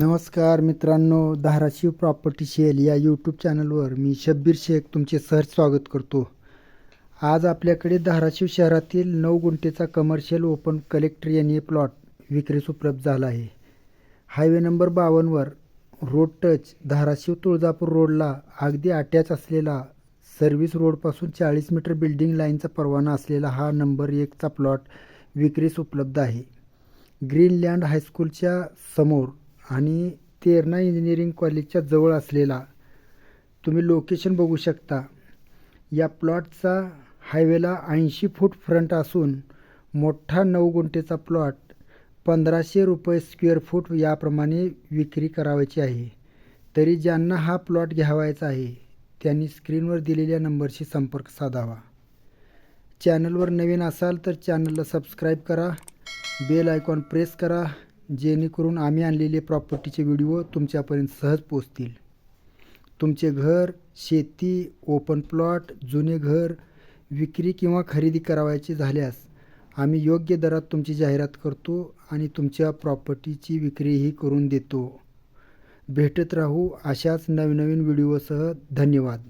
नमस्कार मित्रांनो Dharashiv property shell या यूट्यूब चॅनलवर मी शब्बीर शेख तुमचे सहज स्वागत करतो. आज आपल्याकडे धाराशिव शहरातील नऊ गुंठेचा commercial open collector N A plot विक्रीस उपलब्ध झाला आहे. हायवे नंबर बावन्नवर रोड टच धाराशिव तुळजापूर रोडला अगदी अटॅच असलेला सर्व्हिस रोडपासून चाळीस मीटर बिल्डिंग लाईनचा परवाना असलेला हा नंबर एकचा प्लॉट विक्रीस उपलब्ध आहे. ग्रीनलँड हायस्कूलच्या समोर आणि तेरणा इंजिनिअरिंग कॉलेजच्या जवळ असलेला तुम्ही लोकेशन बघू शकता. या प्लॉटचा हायवेला ऐंशी फूट फ्रंट असून मोठा नऊ गुंठेचा प्लॉट पंधराशे रुपये स्क्वेअर फूट याप्रमाणे विक्री करावयाची आहे. तरी ज्यांना हा प्लॉट घ्यावायचा आहे त्यांनी स्क्रीनवर दिलेल्या नंबरशी संपर्क साधावा. चॅनलवर नवीन असाल तर चॅनलला सबस्क्राईब करा. बेल आयकॉन प्रेस करा. जेणेकरून आम्ही आणलेले प्रॉपर्टीचे व्हिडिओ तुमच्यापर्यंत सहज पोचतील तुमचे घर शेती ओपन प्लॉट जुने घर विक्री किंवा खरेदी करावयाची झाल्यास आम्ही योग्य दरात तुमची जाहिरात करतो आणि तुमच्या प्रॉपर्टीची विक्रीही करून देतो. भेटत राहू अशाच नवनवीन व्हिडिओसह धन्यवाद.